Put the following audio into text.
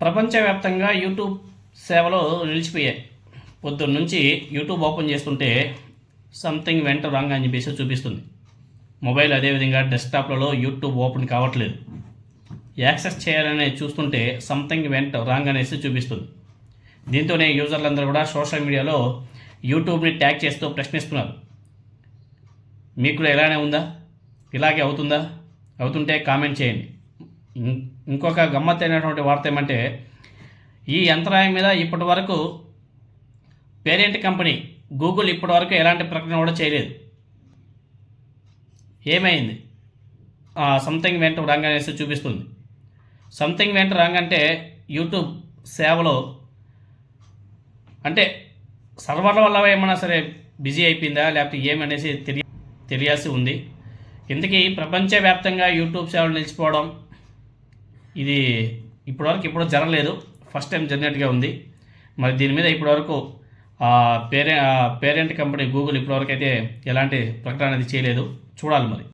ప్రపంచవ్యాప్తంగా యూట్యూబ్ సేవలు నిలిచిపోయాయి. పొద్దున్న నుంచి యూట్యూబ్ ఓపెన్ చేస్తుంటే సంథింగ్ వెంట రాంగ్ అని చెప్పేసి చూపిస్తుంది. మొబైల్ అదేవిధంగా డెస్క్టాప్లలో యూట్యూబ్ ఓపెన్ కావట్లేదు. యాక్సెస్ చేయాలని చూస్తుంటే సంథింగ్ వెంట రాంగ్ అనేసి చూపిస్తుంది. దీంతోనే యూజర్లందరూ కూడా సోషల్ మీడియాలో యూట్యూబ్ని ట్యాగ్ చేస్తూ ప్రశ్నిస్తున్నారు. మీకు కూడా ఇలానే ఉందా? ఇలాగే అవుతుందా? అవుతుంటే కామెంట్ చేయండి. ఇంకొక గమ్మత్తైనటువంటి వార్త ఏమంటే ఈ యంత్రాయం మీద ఇప్పటి వరకు పేరెంట్ కంపెనీ గూగుల్ ఇప్పటి వరకు ఎలాంటి ప్రకటన కూడా చేయలేదు. ఏమైంది? సంథింగ్ వెంట రాంగ్ అనేసి చూపిస్తుంది. సంథింగ్ వెంట రాంగ్ అంటే యూట్యూబ్ సేవలో అంటే సర్వర్ల వల్ల ఏమన్నా సరే బిజీ అయిపోయిందా? లేకపోతే ఏమనేసి తెలియ తెలియాల్సి ఉంది. ఇందుకీ ప్రపంచవ్యాప్తంగా యూట్యూబ్ సేవలు నిలిచిపోవడం ఇది ఇప్పటివరకు ఇప్పుడు జరగలేదు. ఫస్ట్ టైం జరిగినట్టుగా ఉంది. మరి దీని మీద ఇప్పటివరకు పేరె పేరెంట్ కంపెనీ గూగుల్ ఇప్పటివరకు అయితే ఎలాంటి ప్రకటన అనేది చేయలేదు. చూడాలి మరి.